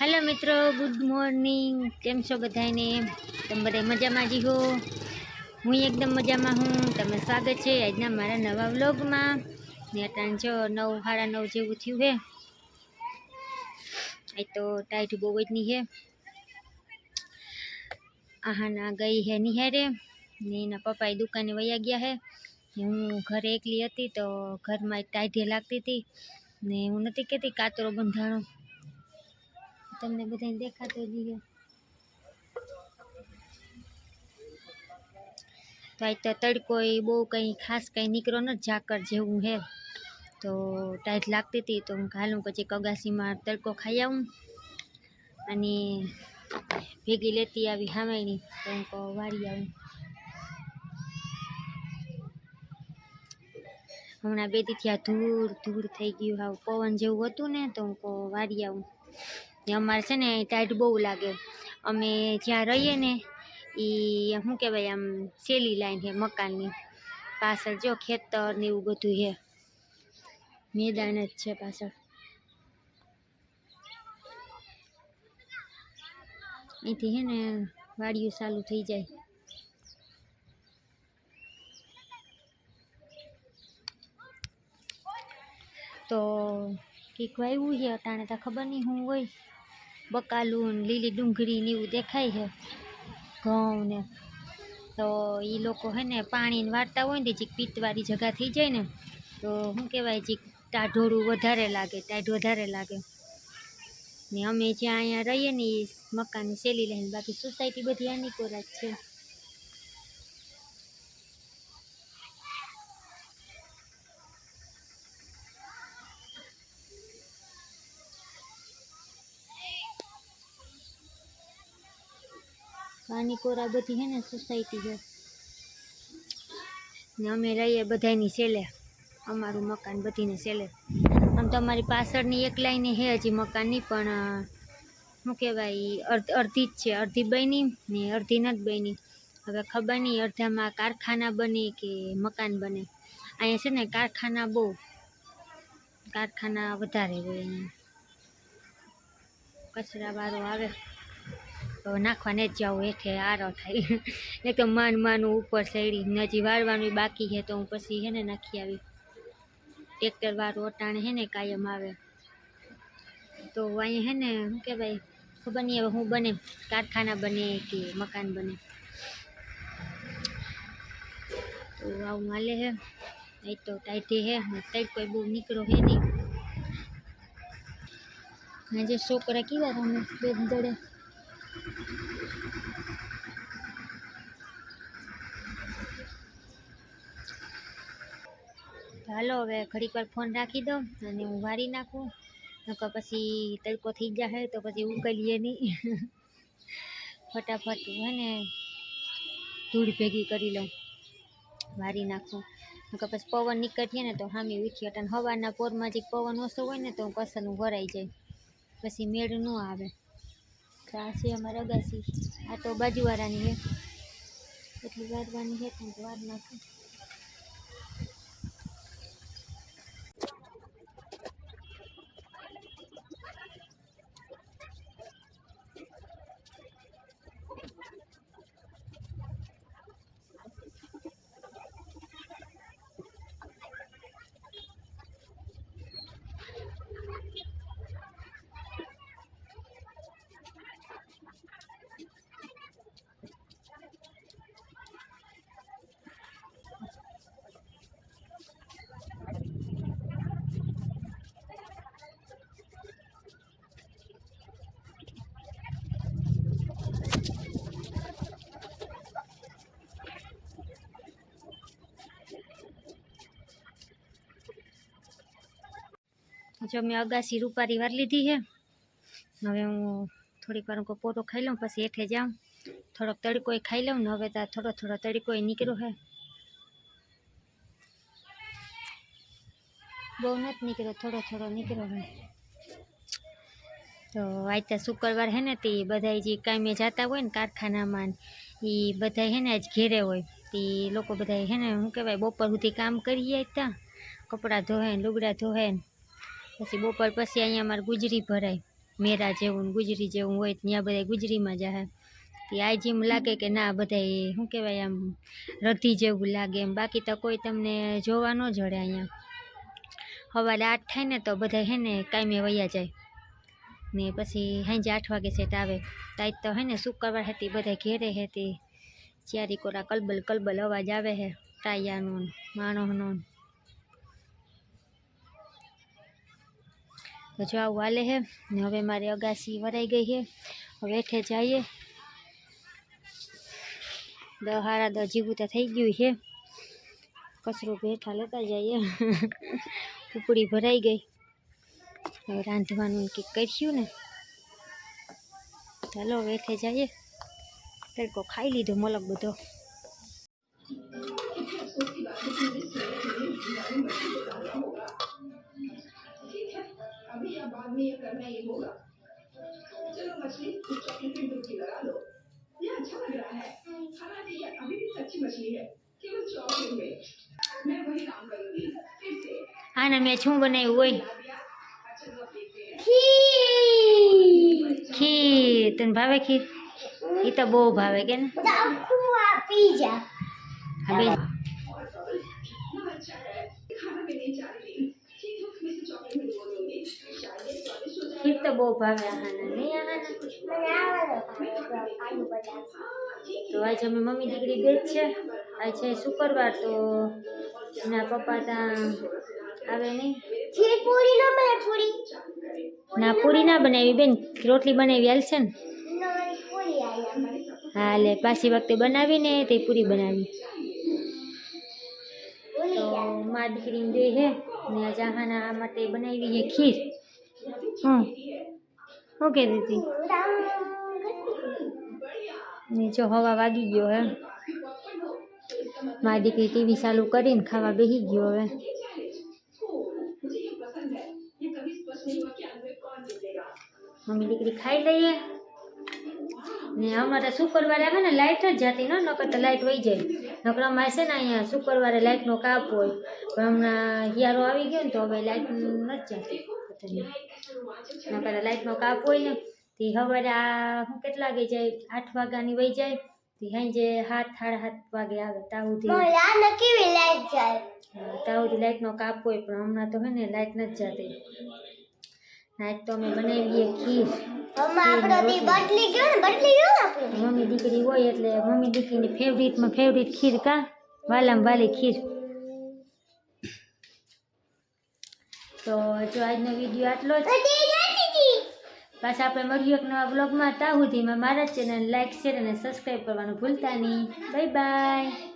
Hello મિત્રો, good morning. કેમ છો બધાને તમે બધા મજામાં જી હો? હું એકદમ મજામાં હું. તમે સ્વાગત છે આજના મારા નવા વ્લોગમાં. ને અટાણ જો નવ, સાડા નવ જેવું થયું હે. આજ તો ટાઈટ બહુ જ નહીં હે. આહાના ગઈ હે નિહારે. ને એના પપ્પાએ દુકાને વયા ગયા હે. હું ઘરે એકલી હતી તો ઘરમાં ટાઈઢે લાગતી હતી. ને હું નથી કહેતી, કાતરો બંધાણો. તમને બધાને દેખાતો જ છે તો આજ તો તડકો એ બહુ કંઈ ખાસ કંઈ નીકળો ન ઝાકર જેવું હે. તો ટાઈટ લાગતી હતી, તો હું હાલું પછી કગાસીમાં તડકો ખાઈ આવું. અને ભેગી લેતી આવી હામાયણી તો હું કહું વાળી આવું. હમણાં બે દીથી આ ધૂળ ધૂળ થઈ ગયું, હાવ પવન જેવું હતું ને, તો હું કહું વાળી આવું. અમારે છે ને ટાઈટ બહુ લાગે. અમે જ્યાં રહીએ ને એ શું કહેવાય આમ સેલી લાઈન છે મકાનની. પાછળ જો ખેતર ને એવું બધું છે. મેદાન જ છે પાછળ. અહીંથી છે ને વાડીઓ ચાલુ થઈ જાય. તો કંઈક વાવ્યું છે, અટાણે તો ખબર નહીં શું હોય. બકાલું ને લીલી ડુંગળી ને એવું દેખાય છે. ઘઉં ને. તો એ લોકો હે ને પાણીને વાળતા હોય ને જીક પિત્તવાળી જગા થઈ જાય ને. તો શું કહેવાય જીક ટાઢોળું વધારે લાગે, ટાઢ વધારે લાગે. ને અમે જ્યાં અહીંયા રહીએ ને એ મકાન સેલી લઈને બાકી સોસાયટી બધી આની કોરા જ છે. કોરા બધી છે ને સોસાયટી છે. ને અમે રહીએ બધાની સેલે. અમારું મકાન બધીને સેલે. આમ તો અમારી પાછળની એક લાઈને છે હજી મકાનની, પણ શું કહેવાય અર્ધ અડધી જ છે. અડધી બની ને અડધી નથી બની હવે ખબર નહીં અડધામાં કારખાના બને કે મકાન બને. અહીંયા છે ને કારખાના બહુ. કારખાના વધારે હોય અહીંયા. કચરાવાળો આવે. તો નાખવાને જ જાઉં હેઠે આરો થાય. એક તો માન માનું ઉપર સૈડી ને હજી વાળવાનું બાકી છે તો હું પછી હે ને નાખી આવી. ટ્રેક્ટર વાળું અટાણે હે ને કાયમ આવે. તો અહીંયા હે ને, શું કહેવાય, ખબર નહીં હવે શું બને, કારખાના બને કે મકાન બને. તો આવું હાલે હે એ તો ટાઈટે હે ને ટાઈટ કોઈ બહુ નીકળો હે નહીં. આજે છોકરા કેવા રમે બે દડે? તો હાલો, હવે ઘડીક વાર ફોન રાખી દો અને હું વારી નાખું. નકર પછી તડકો થઈ જશે તો પછી ઉકળીએ નહીં. ફટાફટ હે ને ધૂળ ભેગી કરી લઉં, વારી નાખું. નકર પછી પવન નીકળીએ ને તો હામી ઉઠી અટાને હવાના પોરમાં જે પવન ઓછો હોય ને તો કસરનું ભરાઈ જાય. પછી મેળ ન આવે. તો આ છે અમારા અગાસી આ તો બાજુવાળાની છે. એટલી વારવાની છે, પણ વાર નાખું. જો મેં અગાસી રૂપારી વાર લીધી છે. હવે હું થોડીક વાર પોરો ખાઈ લઉં, પછી હેઠે જાઉં. થોડોક તડકોય ખાઈ લઉં ને હવે તો થોડો થોડો તડકોય નીકળ્યો હે બહુ નથી નીકળ્યો, થોડો થોડો નીકળ્યો હે તો આજ તો શુક્રવાર હે ને, તે બધા જે કામે જતા હોય ને કારખાનામાં એ બધા હે ને આજ ઘેરે હોય. તે લોકો બધા હે ને શું કહેવાય, બપોર સુધી કામ કરી જાય તા. કપડાં ધોહે લુગડા ધોહે ને. પછી બપોર પછી અહીંયા અમારે ગુજરી ભરાય. મેરા જેવું ગુજરી જેવું હોય ત્યાં બધા ગુજરીમાં જાય. તે આ જેમ લાગે કે ના બધા શું કહેવાય આમ, રધી જેવું લાગે એમ. બાકી તો કોઈ તમને જોવા ન જડે અહીંયા. સવારે આઠ થાય ને તો બધા હે ને કાયમે વયા જાય. ને પછી સાંજે આઠ વાગે સેટ આવે. તાજ તો હે ને શુક્રવાર હતી બધા ઘેરે હતી. ચારી કોરા કલબલ કલબલ અવાજ આવે છે ટાયાનો માણસનો તો જો આવું હાલે છે ને હવે મારી અગાસી વરાઈ ગઈ છે હવે હેઠે જઈએ. દસ હારા દસ જીવું તો થઈ ગયું છે કચરો બેઠા લેતા જઈએ. ઉપડી ભરાઈ ગઈ. હવે રાંધવાનું કંઈક કરીશું ને. ચાલો વેઠે જઈએ. તડકો ખાઈ લીધો, મલક બધો. આને મેં શું બનાવ્યું હોય ખીર તને ભાવે ખીર એ તો બહુ ભાવે કે ને હા બે ખીર તો બહુ ભાવે આહાને નહીં આહાને તો આજે અમે મમ્મી દીકરી બે જ છે. આજે છે શુક્રવાર તો એના પપ્પા ત્યાં આવે નહીં. ના પૂરી. ના બનાવી બેન. રોટલી બનાવી હાલશે ને. હા લે પાછી વખતે બનાવીને તે પૂરી બનાવી. તો મા દીકરી બે હે ને જહાના માટે બનાવી છે ખીર. હમ. શું કહેતી હતી? ને હવા વાગી ગયો હે. મારી દીકરી ટીવી ચાલુ કરીને ખાવા બેસી ગયો હવે. મમ્મી દીકરી ખાઈ લઈએ. ને અમારે શુક્રવારે આવે ને લાઇટ જ જતી ન, નકર તો લાઇટ વહી જાય. નકર અમારે છે ને અહીંયા શુક્રવારે લાઇટનો કાપ હોય. પણ હમણાં હિયારો આવી ગયો ને તો હવે લાઇટ નથી જતી નહીં. નકર તો લાઇટનો કાપ હોય ને તે સવારે આ હું કેટલા વાગે જાય? આઠ વાગ્યાની વહી જાય તે સાંજે સાત સાડા સાત વાગે આવે તાવથી હા, ત્યાં સુધી લાઇટનો કાપ હોય પણ હમણાં તો હે ને લાઇટ નથી જતી. નાઈટ તો અમે બનાવીએ ખીર. મમ્મી દીકરી હોય એટલે મમ્મી દીકરીની ફેવરિટમાં ફેવરિટ ખીર કા? વાલામ વાલી ખીર. તો જો આજનો વીડિયો આટલો જ. પાછા આપણે મળીએ એક નવા બ્લોગમાં ત્યાં સુધીમાં મારા ચેનલ લાઈક શેર અને સબસ્ક્રાઈબ કરવાનું ભૂલતા નહીં. Bye bye